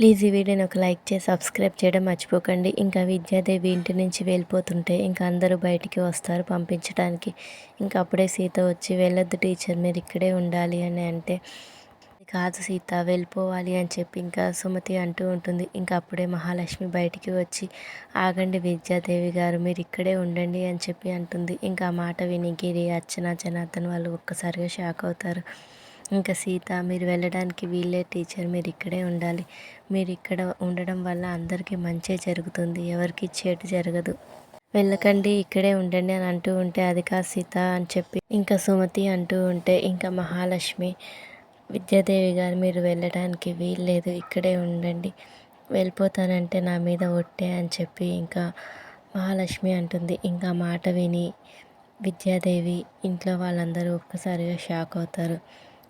Please ఈ వీడియోని ఒక లైక్ చేసి సబ్స్క్రైబ్ చేయడం మర్చిపోకండి. ఇంకా విద్యాదేవి ఇంటి నుంచి వెళ్ళిపోతుంటే ఇంకా అందరూ బయటికి వస్తారు పంపించడానికి ఇంకా అప్పుడే సీత వచ్చి వెళ్ళొద్దు టీచర్ మీరు ఇక్కడే ఉండాలి అని అంటే కాదు సీత వెళ్ళిపోవాలి అని చెప్పి ఇంకా సుమతి అంటూ ఉంటుంది. ఇంకా అప్పుడే మహాలక్ష్మి బయటికి వచ్చి ఆగండి విద్యాదేవి గారు మీరు ఇక్కడే ఉండండి అని చెప్పి అంటుంది. ఇంకా ఆ మాట విని గిరి అర్చన జనార్దన్ వాళ్ళు ఒక్కసారిగా షాక్ అవుతారు. ఇంకా సీత మీరు వెళ్ళడానికి వీళ్ళే టీచర్ మీరు ఇక్కడే ఉండాలి. మీరు ఇక్కడ ఉండడం వల్ల అందరికీ మంచే జరుగుతుంది. ఎవరికి చెడు జరగదు. వెళ్ళకండి ఇక్కడే ఉండండి అని అంటూ ఉంటే అది కాదు సీత అని చెప్పి ఇంకా సుమతి అంటూ ఉంటే ఇంకా మహాలక్ష్మి విద్యాదేవి గారు మీరు వెళ్ళడానికి వీల్లేదు ఇక్కడే ఉండండి. వెళ్ళిపోతానంటే నా మీద ఒట్టే అని చెప్పి ఇంకా మహాలక్ష్మి అంటుంది. ఇంకా మాట విని విద్యాదేవి ఇంట్లో వాళ్ళందరూ ఒక్కసారిగా షాక్ అవుతారు.